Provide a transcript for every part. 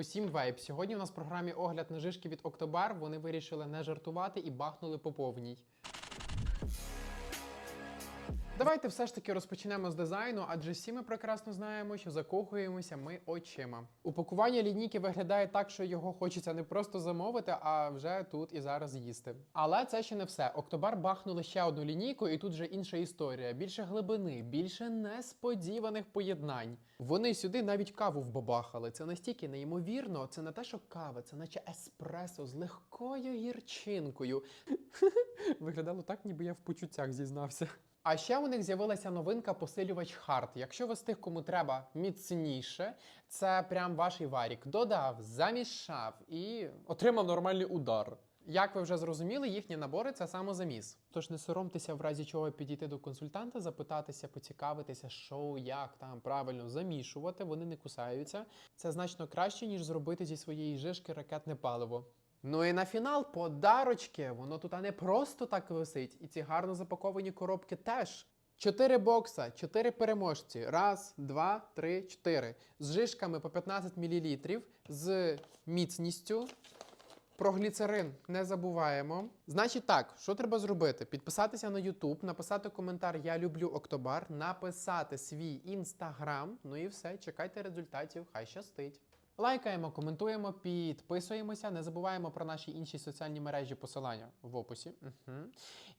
Усім вейп. Сьогодні у нас в програмі огляд на жишки від Октобар. Вони вирішили не жартувати і бахнули по повній. Давайте все ж таки розпочнемо з дизайну, адже всі ми прекрасно знаємо, що закохуємося ми очима. Упакування лінійки виглядає так, що його хочеться не просто замовити, а вже тут і зараз їсти. Але це ще не все. Октобар бахнули ще одну лінійку, і тут вже інша історія. Більше глибини, більше несподіваних поєднань. Вони сюди навіть каву вбабахали. Це настільки неймовірно. Це не те, що кава, це наче еспресо з легкою гірчинкою. Виглядало так, ніби я в почуттях зізнався. А ще у них з'явилася новинка посилювач Хард. Якщо ви з тих, кому треба міцніше, це прям ваш варік. Додав, замішав і отримав нормальний удар. Як ви вже зрозуміли, їхні набори це самозаміс. Тож не соромтеся в разі чого підійти до консультанта, запитатися, поцікавитися, що як там правильно замішувати. Вони не кусаються. Це значно краще, ніж зробити зі своєї жишки ракетне паливо. Ну і на фінал подарочки. Воно тут а не просто так висить, і ці гарно запаковані коробки теж. Чотири бокса, чотири переможці. Раз, два, три, чотири. З жишками по 15 мл, з міцністю. Про гліцерин не забуваємо. Значить так, що треба зробити? Підписатися на YouTube, написати коментар Я люблю Октобар, написати свій інстаграм. Ну і все, чекайте результатів, хай щастить. Лайкаємо, коментуємо, підписуємося. Не забуваємо про наші інші соціальні мережі посилання в описі. Угу.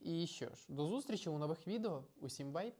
І що ж, до зустрічі у нових відео. Усім вейп!